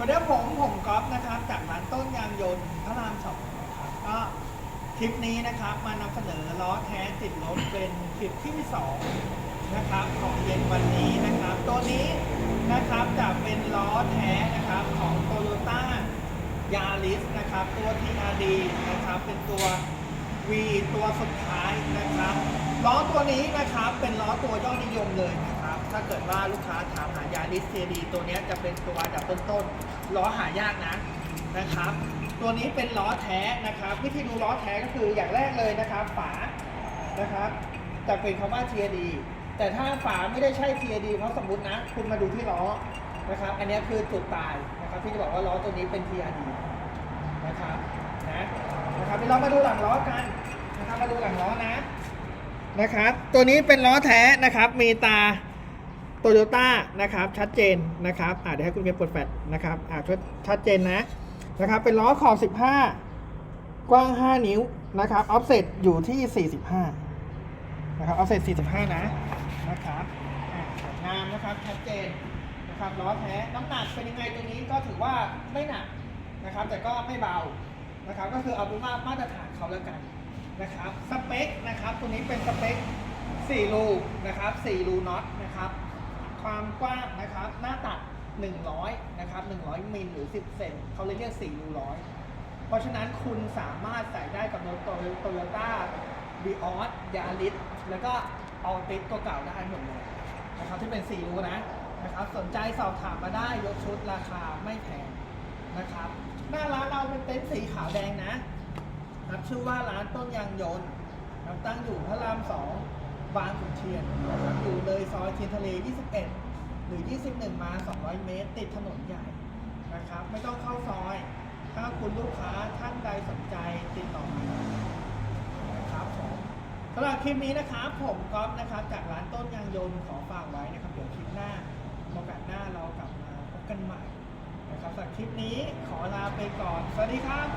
สวัสดีครับผมผมก๊อฟนะครับจากร้านต้นยางยนต์พระรามสองนะครับก็คลิปนี้นะครับมานำเสนอล้อแท้ติดรถเป็นคลิปที่สองนะครับของเย็นวันนี้นะครับ ตัวนี้นะครับจะเป็นล้อแท้นะครับของ t o y ยต้ายาริสนะครับตัว TRD นะครับเป็นตัว V ตัวสุดท้ายนะครับล้อตัวนี้นะครับเป็นล้อตัวยอดนิยมเลยนะครับ ถ้าเกิดว่าลูกค้าถามหายาริสเ d ตัวนี้จะเป็นตัวอันดับต้นๆล้อหายากนะนะครับ ตัวนี้เป็นล้อแท้นะครับ วิธีดูล้อแท้ก็คืออย่างแรกเลยนะครับ ฝานะครับจะเป็นคำว่า TRD แต่ถ้าฝาไม่ได้ใช่ TRD เพราะสมมตินะ คุณมาดูที่ล้อนะครับ อันนี้คือจุดตายนะครับที่จะบอกว่าล้อตัวนี้เป็น TRD นะครับนะนะครับเดี๋ยวเรามาดูหลังล้อกันนะครับมาดูหลังล้อนะนะครับ ตัวนี้เป็นล้อแท้นะครับ มีตา โตโยต้านะครับชัดเจนนะครับอ่าเดี๋ยวให้คุณเพียรเปิดแฟลชนะครับอ่าชัดชัดเจนนะนะครับเป็นล้อขอบ 15 กว้าง 5 นิ้วนะครับออฟเซ็ตอยู่ที่ 45นะครับออฟเซ็ต45 นะนะครับสวยงามนะครับชัดเจนนะครับล้อแท้น้ำหนักเป็นยังไงตัวนี้ก็ถือว่าไม่หนักนะครับ แต่ก็ไม่เบานะครับก็คือเอาเป็นว่ามาตรฐานเขาแล้วกันนะครับสเปคนะครับตัวนี้เป็นสเปค4รูนะครับ4รูน็อตนะครับ ความกว้างนะครับหน้าตัด 100นะครับ100มิลหรือ 10 เซนเขาเลยเรียก4รูร้อยเพราะฉะนั้นคุณสามารถใส่ได้กับรถโตโยต้าบีออสยาริสแล้วก็เอาติดตัวเก่าได้หมดเลยนะครับที่เป็น4รูนะนะครับสนใจสอบถามมาได้ยกชุดราคาไม่แพงนะครับหน้าร้านเราเป็นเต็นท์สีขาวแดงนะครับชื่อว่าร้านต้นยางยนต์นะครับตั้งอยู่พระรามสองบางขุนเทียนนะครับ อยเลยซอย เทียนทะเล 21 หรือ 21 มา 200 เมตร ติดถนนใหญ่นะครับ ไม่ต้องเข้าซอย ถ้าคุณลูกค้าท่านใดสนใจติดต่อมานะครับผมสำหรับคลิปนี้นะครับ ผมก๊อฟนะครับ จากร้านต้นยางยนต์ขอฝากไว้นะครับ เดี๋ยวคลิปหน้าโอกาสหน้าเรากลับมาพบกันใหม่นะครับสำหรับคลิปนี้ขอลาไปก่อน สวัสดีครับ